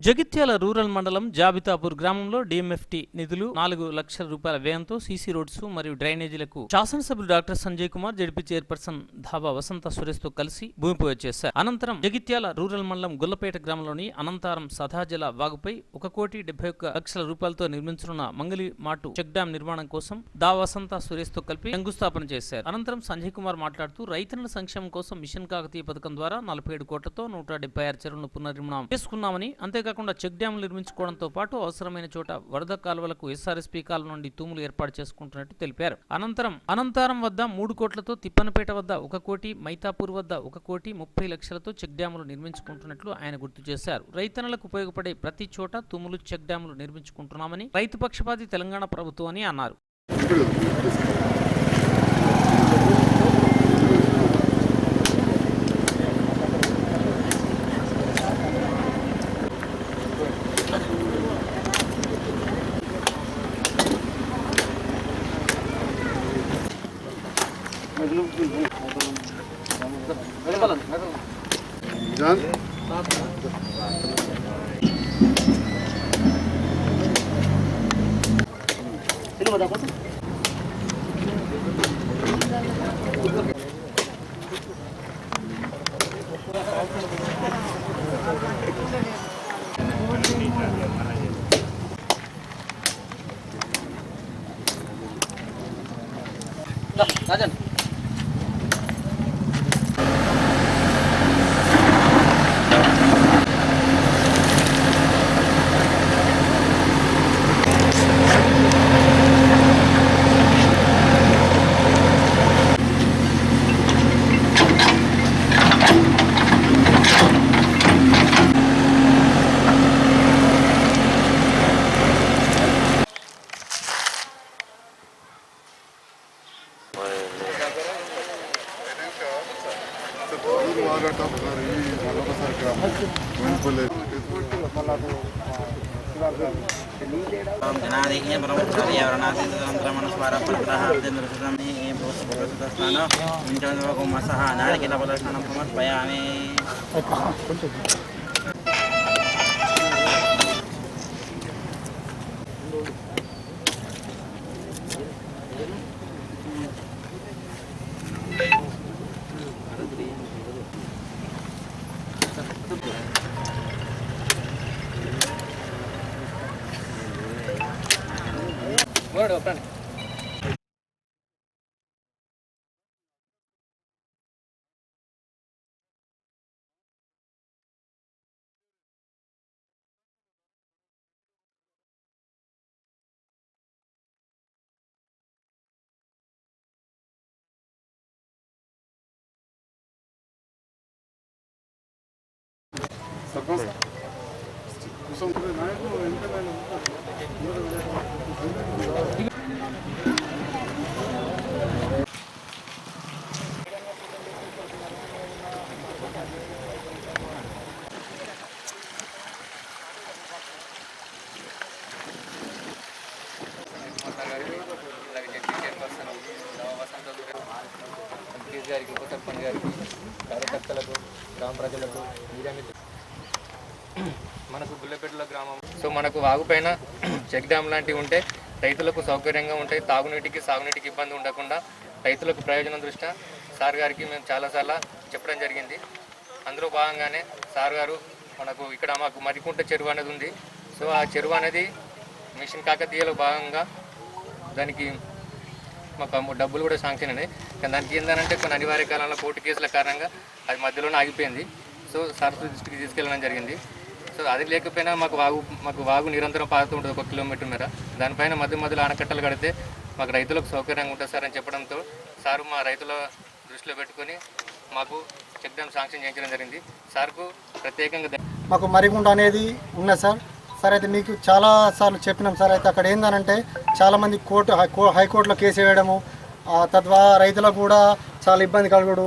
Jagtial rural మండలం జాబితాపూర్ గ్రామంలో DMFT నిధులు నాలుగు లక్షల రూపాయల వ్యయంతో సీసీ రోడ్స్ మరియు డ్రైనేజీలకు శాసనసభ్యులు doctor Sanjay Kumar ZP chairperson Dhaba Vasantha సురేష్తో కలిసి భూమి పూజ చేశారు. అనంతరం జగిత్యాల రూరల్ మండలం గుల్లపేట గ్రామంలోని అనంతారం సదాజల వాగుపై ఒక కోటి డెబ్బై ఒక్క లక్షల రూపాయలతో నిర్మించనున్న మంగళి మాటు చెక్ డ్యాం నిర్మాణం కోసం దా వసంత సురేష్తో కలిపి శంకుస్థాపన చేశారు. అనంతరం సంజయ్ కుమార్ మాట్లాడుతూ రైతుల సంక్షేమం కోసం మిషన్ కాకతీయ పథకం ద్వారా నలభై ఏడు కోట్లతో నూట డెబ్బై ఆరు చెరువులను పునర్నిర్మాణం చేసుకున్నామని అంతేకాకుండా చెక్ డ్యాంలు నిర్మించుకోవడంతో పాటు అవసరమైన చోట వరద కాలువలకు ఎస్ఆర్ఎస్పీ కాలువ నుండి తూములు ఏర్పాటు చేసుకుంటున్నట్టు తెలిపారు. అనంతరం అనంతరం వద్ద మూడు కోట్లతో తిప్పనపేట వద్ద ఒక కోటి మైతాపూర్ వద్ద ఒక కోటి ముప్పై లక్షలతో చెక్ డ్యాములు నిర్మించుకుంటున్నట్లు ఆయన గుర్తు చేశారు. రైతన్నలకు ఉపయోగపడే ప్రతి చోట తుములు చెక్ డ్యాములు నిర్మించుకుంటున్నామని రైతు పక్షపాతి తెలంగాణ ప్రభుత్వం అని అన్నారు. Sino mo dapat? Manpule. ఓం జనాధిక్య పరమచార్యవరణాతీతరంత్రమనుస్వారపరగ్రహాబ్దేంద్రసుతం భూసుస్థానం ఇంచోమసహ నాడికిల ప్రదర్శనం సమర్పయామి ఓడు గారికి ఉప గారికి కార్యకర్తలకు గ్రామ ప్రజలకు మీడియా మనకు గుల్లపేటల గ్రామం. సో మనకు వాగుపైన చెక్ డ్యామ్ లాంటివి ఉంటే రైతులకు సౌకర్యంగా ఉంటాయి. తాగునీటికి సాగునీటికి ఇబ్బంది ఉండకుండా రైతులకు ప్రయోజనం దృష్ట్యా సార్ గారికి మేము చాలాసార్లు చెప్పడం జరిగింది. అందులో భాగంగానే సార్ గారు మనకు ఇక్కడ మాకు మరికుంట చెరువు అనేది ఉంది. సో ఆ చెరువు అనేది మిషన్ కాకతీయలో భాగంగా దానికి మాకు డబ్బులు కూడా శాంక్షన్ అయినాయి. కానీ దానికి ఏంటంటే కొన్ని అనివార్య కాలంలో కోర్టు కేసుల కారణంగా అది మధ్యలోనే ఆగిపోయింది. సో సరస్వతి దృష్టికి తీసుకెళ్ళడం జరిగింది. సో అది లేకపోయినా మాకు వాగు మాకు వాగు నిరంతరం పారుతూ ఉంటుంది ఒక కిలోమీటర్ మేర దానిపైన మధ్య మధ్యలో ఆనకట్టలు కడితే మాకు రైతులకు సౌకర్యంగా ఉంటుంది సార్ అని చెప్పడంతో సారు మా రైతుల దృష్టిలో పెట్టుకొని మాకు చెక్ డ్యామ్ శాంక్షన్ చేయించడం జరిగింది. సార్కు ప్రత్యేకంగా మాకు మరిగుండ అనేది ఉన్నది సార్? సార్ అయితే మీకు చాలా సార్లు చెప్పినాం సార్. అయితే అక్కడ ఏందనంటే చాలామంది కోర్టు హై- హైకోర్టులో కేసు వేయడము తద్వారా రైతులకు కూడా చాలా ఇబ్బంది కలుగుడు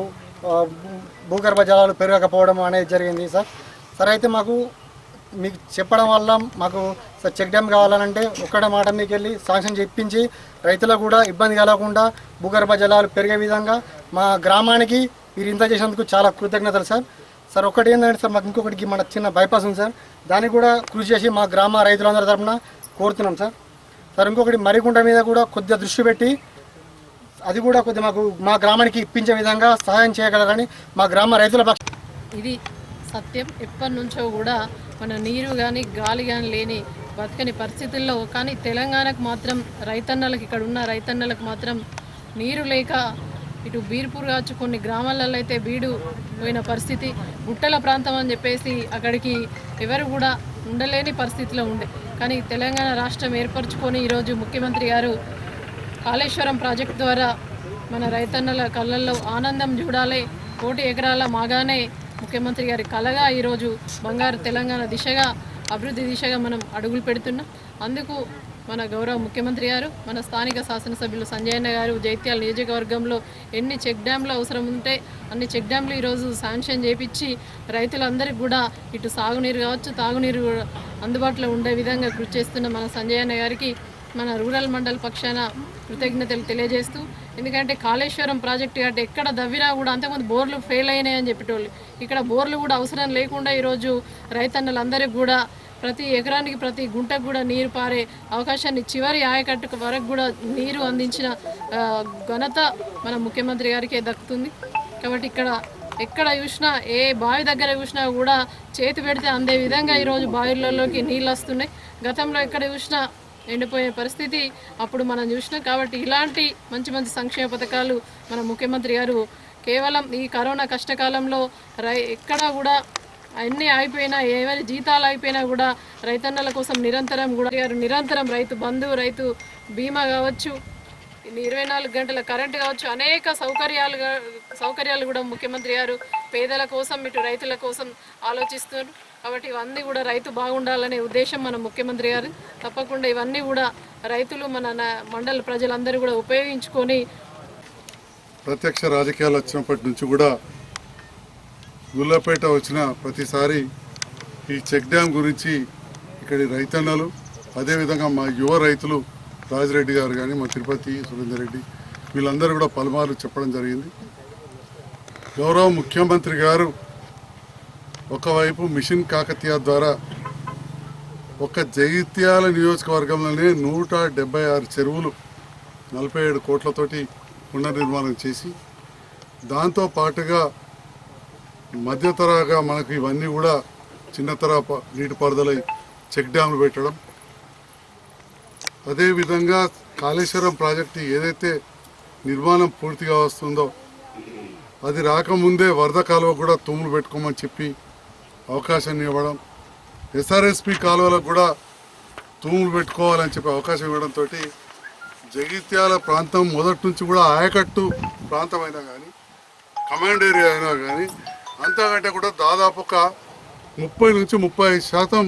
భూగర్భ జలాలు పెరగకపోవడం అనేది జరిగింది సార్. సార్ అయితే మాకు మీకు చెప్పడం వల్ల మాకు సార్ చెక్ డ్యామ్ కావాలనంటే ఒక్కడ మాట మీకు వెళ్ళి శాంక్షన్ చెప్పించి రైతులకు కూడా ఇబ్బంది కలగకుండా భూగర్భ జలాలు పెరిగే విధంగా మా గ్రామానికి మీరు ఇంత చేసినందుకు చాలా కృతజ్ఞతలు సార్. సార్ ఒకటి ఏంటంటే సార్ మాకు ఇంకొకటికి మన చిన్న బైపాస్ ఉంది సార్. దానికి కూడా కృషి చేసి మా గ్రామ రైతులందరి తరఫున కోరుతున్నాం సార్. సార్ ఇంకొకటి మరిగుంట మీద కూడా కొద్దిగా దృష్టి పెట్టి అది కూడా కొద్దిగా మాకు మా గ్రామానికి ఇప్పించే విధంగా సహాయం చేయగలరని మా గ్రామ రైతుల పక్ష ఇది సత్యం. ఎప్పటి నుంచో కూడా మన నీరు కానీ గాలి కానీ లేని బతకని పరిస్థితుల్లో కానీ తెలంగాణకు మాత్రం రైతన్నలకు ఇక్కడ ఉన్న రైతన్నలకు మాత్రం నీరు లేక ఇటు బీర్పూర్ కావచ్చు కొన్ని గ్రామాలలో అయితే బీడు పోయిన పరిస్థితి గుట్టల ప్రాంతం అని చెప్పేసి అక్కడికి ఎవరు కూడా ఉండలేని పరిస్థితిలో ఉండే. కానీ తెలంగాణ రాష్ట్రం ఏర్పరచుకొని ఈరోజు ముఖ్యమంత్రి గారు కాళేశ్వరం ప్రాజెక్ట్ ద్వారా మన రైతన్నల కళ్ళల్లో ఆనందం చూడాలి కోటి ఎకరాల మాగానే ముఖ్యమంత్రి గారి కలగా ఈరోజు బంగారు తెలంగాణ దిశగా అభివృద్ధి దిశగా మనం అడుగులు పెడుతున్నాం. అందుకు మన గౌరవ ముఖ్యమంత్రి గారు మన స్థానిక శాసనసభ్యులు సంజయన్న గారు జైత్యాల నియోజకవర్గంలో ఎన్ని చెక్ డ్యాంలు అవసరం ఉంటే అన్ని చెక్ డ్యాంలు ఈరోజు శాంక్షన్ చేపించి రైతులందరికీ కూడా ఇటు సాగునీరు కావచ్చు తాగునీరు అందుబాటులో ఉండే విధంగా కృషి చేస్తున్న మన సంజయన్న గారికి మన రూరల్ మండల్ పక్షాన కృతజ్ఞతలు తెలియజేస్తూ ఎందుకంటే కాళేశ్వరం ప్రాజెక్ట్ అంటే ఎక్కడ దవ్వినా కూడా అంతకుముందు బోర్లు ఫెయిల్ అయినాయని చెప్పేటోళ్ళు. ఇక్కడ బోర్లు కూడా అవసరం లేకుండా ఈరోజు రైతన్నలందరికీ కూడా ప్రతి ఎకరానికి ప్రతి గుంటకు కూడా నీరు పారే అవకాశాన్ని చివరి ఆయకట్టు వరకు కూడా నీరు అందించిన ఘనత మన ముఖ్యమంత్రి గారికే దక్కుతుంది. కాబట్టి ఇక్కడ ఎక్కడ చూసినా ఏ బావి దగ్గర చూసినా కూడా చేతి పెడితే అందే విధంగా ఈరోజు బావిలలోకి నీళ్ళు వస్తున్నాయి. గతంలో ఎక్కడ చూసినా ఎండిపోయే పరిస్థితి అప్పుడు మనం చూసినాం కాబట్టి ఇలాంటి మంచి మంచి సంక్షేమ పథకాలు మన ముఖ్యమంత్రి గారు కేవలం ఈ కరోనా కష్టకాలంలో రై ఎక్కడా కూడా అన్నీ అయిపోయినా ఏమైనా జీతాలు అయిపోయినా కూడా రైతన్నల కోసం నిరంతరం కూడా గారు నిరంతరం రైతు బంధు రైతు బీమా కావచ్చు ఇరవై నాలుగు గంటల కరెంటు కావచ్చు అనేక సౌకర్యాలు సౌకర్యాలు కూడా ముఖ్యమంత్రి గారు పేదల కోసం ఇటు రైతుల కోసం ఆలోచిస్తున్నారు. కాబట్టి ఇవన్నీ కూడా రైతు బాగుండాలనే ఉద్దేశం మన ముఖ్యమంత్రి గారు. తప్పకుండా ఇవన్నీ కూడా రైతులు మన మండల ప్రజలందరూ కూడా ఉపయోగించుకొని ప్రత్యక్ష రాజకీయాలు వచ్చినప్పటి నుంచి కూడా గుల్లపేట వచ్చిన ప్రతిసారి ఈ చెక్ డ్యామ్ గురించి ఇక్కడి రైతన్నలు అదేవిధంగా మా యువ రైతులు రాజిరెడ్డి గారు కానీ మా తిరుపతి సురేందర్ రెడ్డి వీళ్ళందరూ కూడా పలుమార్లు చెప్పడం జరిగింది. గౌరవ ముఖ్యమంత్రి గారు ఒకవైపు మిషన్ కాకతీయ ద్వారా ఒక జగిత్యాల నియోజకవర్గంలోనే నూట డెబ్బై ఆరు చెరువులు నలభై ఏడు కోట్లతోటి పునర్నిర్మాణం చేసి దాంతో పాటుగా మధ్యతరగా మనకు ఇవన్నీ కూడా చిన్న తరహా నీటిపారుదల చెక్ డ్యామ్లు పెట్టడం అదేవిధంగా కాళేశ్వరం ప్రాజెక్టు ఏదైతే నిర్మాణం పూర్తిగా వస్తుందో అది రాకముందే వరద కాలువ కూడా తుమ్ములు పెట్టుకోమని చెప్పి అవకాశాన్ని ఇవ్వడం ఎస్ఆర్ఎస్పి కాలువలకు కూడా తూములు పెట్టుకోవాలని చెప్పి అవకాశం ఇవ్వడంతో జగిత్యాల ప్రాంతం మొదటి నుంచి కూడా ఆయకట్టు ప్రాంతం అయినా కానీ కమాండ్ ఏరియా అయినా కానీ అంతకంటే కూడా దాదాపు ఒక ముప్పై నుంచి ముప్పై శాతం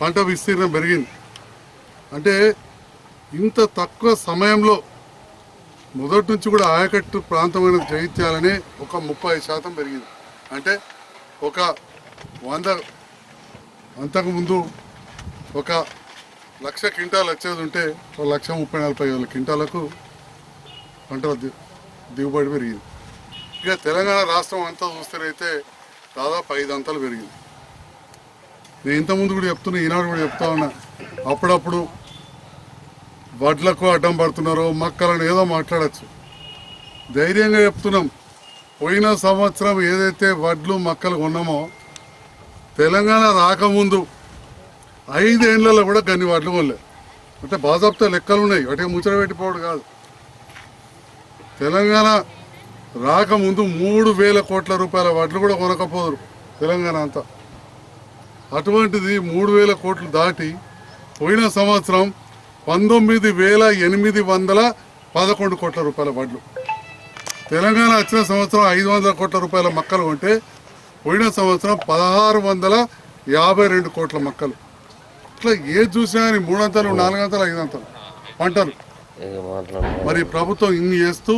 పంట విస్తీర్ణం పెరిగింది. అంటే ఇంత తక్కువ సమయంలో మొదటి నుంచి కూడా ఆయకట్టు ప్రాంతమైన జైత్యాలని ఒక ముప్పై ఐదు శాతం పెరిగింది. అంటే ఒక వంద అంతకుముందు ఒక లక్ష క్వింటాలు వచ్చేది ఉంటే ఒక లక్ష ముప్పై నలభై వేల క్వింటాలకు పంటల దిగుబడి పెరిగింది. ఇక తెలంగాణ రాష్ట్రం అంతా చూస్తేనైతే దాదాపు ఐదు అంతలు పెరిగింది. నేను ఇంతకుముందు కూడా చెప్తున్నా ఈనాడు కూడా చెప్తా ఉన్నా అప్పుడప్పుడు వడ్లకు అడ్డం పడుతున్నారో మక్కలను ఏదో మాట్లాడచ్చు. ధైర్యంగా చెప్తున్నాం. పోయిన సంవత్సరం ఏదైతే వడ్లు మక్కలు కొన్నామో తెలంగాణ రాకముందు ఐదేళ్ళలో కూడా గన్ని వడ్లు కొనలే. అంటే బాజాబ్తా లెక్కలు ఉన్నాయి. వాటికి ముచ్చట పెట్టిపోవడం కాదు. తెలంగాణ రాకముందు మూడు వేల కోట్ల రూపాయల వడ్లు కూడా కొనకపోదురు తెలంగాణ అంతా. అటువంటిది మూడు వేల కోట్లు దాటి పోయిన సంవత్సరం పంతొమ్మిది వేల ఎనిమిది వందల పదకొండు కోట్ల రూపాయల వడ్లు. తెలంగాణ వచ్చిన సంవత్సరం ఐదు వందల కోట్ల రూపాయల మొక్కలు ఉంటే పోయిన సంవత్సరం పదహారు వందల యాభై రెండు కోట్ల మొక్కలు. ఇట్లా ఏది చూసినా కానీ మూడంతలు నాలుగంతలు ఐదంతలు పంటలు. మరి ప్రభుత్వం ఇన్ని చేస్తూ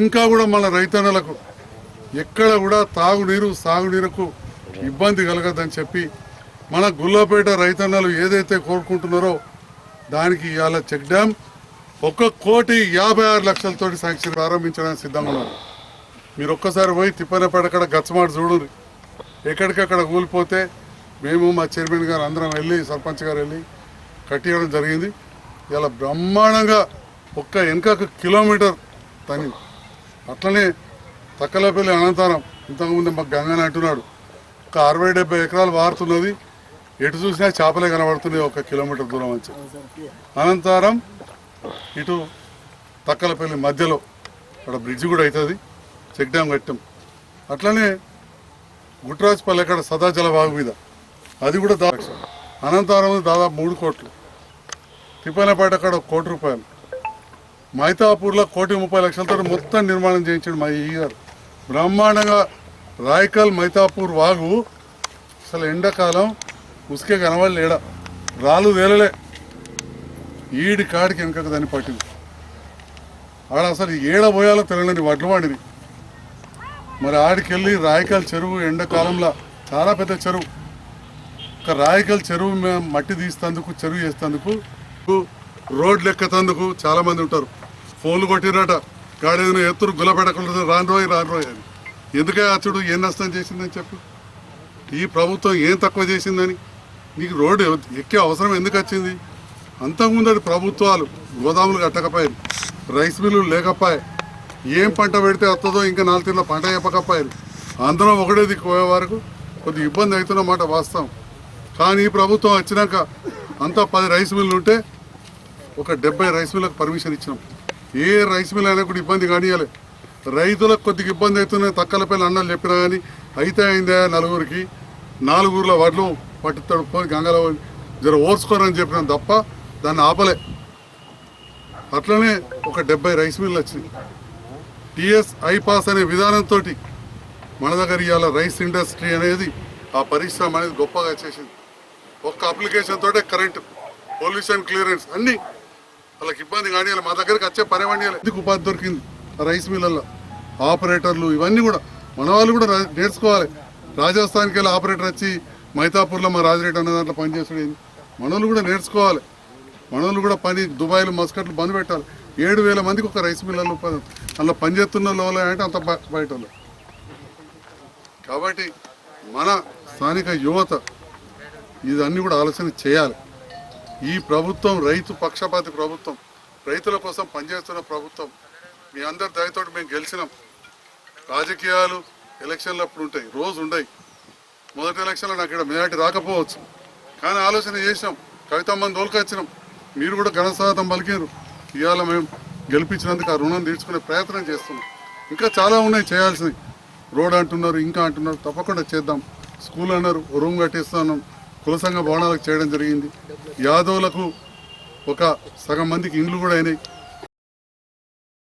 ఇంకా కూడా మన రైతన్నలకు ఎక్కడ కూడా తాగునీరు సాగునీరుకు ఇబ్బంది కలగదని చెప్పి మన గుల్లపేట రైతన్నలు ఏదైతే కోరుకుంటున్నారో దానికి ఇవాళ చెక్ డ్యామ్ ఒక కోటి యాభై ఆరు లక్షలతోటి శాంక్షన్ ప్రారంభించడానికి సిద్ధంగా ఉన్నారు. మీరు ఒక్కసారి పోయి తిప్పనపేట కాడ గచ్చమాట చూడండి. ఎక్కడికక్కడ కూలిపోతే మేము మా చైర్మన్ గారు అందరం వెళ్ళి సర్పంచ్ గారు వెళ్ళి కట్టియడం జరిగింది. ఇలా బ్రహ్మాండంగా ఒక్క వెనకకు కిలోమీటర్ తని. అట్లనే తక్కలపల్లి అనంతరం ఇంతకుముందు మాకు గంగని అంటున్నాడు. ఒక అరవై డెబ్బై ఎకరాలు వారుతున్నది. ఎటు చూసినా చేపలే కనబడుతున్నాయి ఒక కిలోమీటర్ దూరం వచ్చి అనంతరం ఇటు తక్కలపల్లి మధ్యలో అక్కడ బ్రిడ్జ్ కూడా అవుతుంది. చెక్ డ్యామ్ కట్టాం. అట్లనే గుట్రాజ్పల్లి అక్కడ సదాజల వాగు మీద అది కూడా దా అనంతరం దాదాపు మూడు కోట్లు. తిప్పనపేట అక్కడ కోటి రూపాయలు. మైతాపూర్లో కోటి ముప్పై లక్షలతో మొత్తం నిర్మాణం చేయించాడు మా ఈ గారు. బ్రహ్మాండంగా రాయకల్ మైతాపూర్ వాగు. అసలు ఎండాకాలం ఉసుకే కనవలేడ రాళ్ళు తేలలే. ఈడి కాడికి వెనకకు దాన్ని పట్టింది. ఆడ అసలు ఏడ పోయాలో తెలియని వడ్లు వాడిని మరి ఆడికెళ్ళి రాయకల్ చెరువు ఎండాకాలంలో చాలా పెద్ద చెరువు. ఒక రాయకల్ చెరువు మట్టి తీస్తందుకు చెరువు చేస్తందుకు రోడ్లు ఎక్కతందుకు చాలామంది ఉంటారు. ఫోన్లు కొట్టిరట గాడేదైనా ఎత్తురు గులపెట్టకుండా రాను రోయ్ రాను అని. ఎందుకే అచ్చుడు ఏం నష్టం చేసిందని చెప్పు? ఈ ప్రభుత్వం ఏం తక్కువ చేసిందని? నీకు రోడ్డు ఎక్కే అవసరం ఎందుకు వచ్చింది? అంతకుముందటి ప్రభుత్వాలు గోదాములు కట్టకపోయారు రైస్ మిల్లులు లేకపోయాయి. ఏం పంట పెడితే వస్తుందో ఇంకా నాలుగు తీర్ల పంట చెప్పకపోయారు. అందరం ఒకటే పోయే వరకు కొద్ది ఇబ్బంది అవుతున్నమాట వాస్తవం. కానీ ఈ ప్రభుత్వం వచ్చినాక అంతా పది రైస్ మిల్లు ఉంటే ఒక డెబ్బై రైస్ మిల్లకు పర్మిషన్ ఇచ్చినాం. ఏ రైస్ మిల్ అయినా కూడా ఇబ్బంది కానియాలి. రైతులకు కొద్దిగా ఇబ్బంది అవుతున్నాయి తక్కలపల్లి అన్నలు చెప్పినా కానీ అయితే అయిందా నలుగురికి నాలుగురుల వడ్లు పట్టుతాడు పోయి గంగలో జర ఓర్చుకోరని చెప్పిన తప్ప దాన్ని ఆపలే. అట్లనే ఒక డెబ్బై రైస్ మిల్లు వచ్చింది టిఎస్ ఐపాస్ అనే విధానంతో మన దగ్గర ఇవాళ రైస్ ఇండస్ట్రీ అనేది ఆ పరిశ్రమ అనేది గొప్పగా చేసింది. ఒక్క అప్లికేషన్ తోటే కరెంట్ పొల్యూషన్ క్లియరెన్స్ అన్ని వాళ్ళకి ఇబ్బంది కానీ మా దగ్గరికి వచ్చే పని వండియాలి ఎందుకు ఉపాధి దొరికింది రైస్ మిల్లల్లో? ఆపరేటర్లు ఇవన్నీ కూడా మన వాళ్ళు కూడా నేర్చుకోవాలి. రాజస్థాన్కి వెళ్ళి ఆపరేటర్ వచ్చి మైతాపూర్లో మా రాజరెడ్డి అన్న దాంట్లో పనిచేస్తాడు ఏంది? మనోళ్ళు కూడా నేర్చుకోవాలి. మనోళ్ళు కూడా పని దుబాయ్లు మస్కట్లు బంద్ పెట్టాలి. ఏడు వేల మందికి ఒక రైస్ మిల్లర్లు అందులో పనిచేస్తున్న లోలే అంటే అంత బయట వాళ్ళు. కాబట్టి మన స్థానిక యువత ఇదన్నీ కూడా ఆలోచన చేయాలి. ఈ ప్రభుత్వం రైతు పక్షపాతి ప్రభుత్వం రైతుల కోసం పనిచేస్తున్న ప్రభుత్వం మీ అందరి దయతోటి మేము గెలిచినాం. రాజకీయాలు ఎలక్షన్లు అప్పుడు ఉంటాయి రోజు ఉండయి. మొదటి ఎలక్షన్లో నాకు ఇక్కడ మెజార్టీ రాకపోవచ్చు. కానీ ఆలోచన చేసినాం కవితమ్మని తోలుకొచ్చినాం మీరు కూడా ఘనస్వాగతం పలికారు. ఇవాళ మేము గెలిపించినందుకు ఆ రుణం తీర్చుకునే ప్రయత్నం చేస్తున్నాం. ఇంకా చాలా ఉన్నాయి చేయాల్సినవి. రోడ్ అంటున్నారు ఇంకా అంటున్నారు. తప్పకుండా చేద్దాం. స్కూల్ అన్నారు రూమ్ కట్టిస్తున్నాం కుల సంఘ భవనాలకు చేయడం జరిగింది. యాదవులకు ఒక సగం మందికి ఇండ్లు కూడా అయినాయి.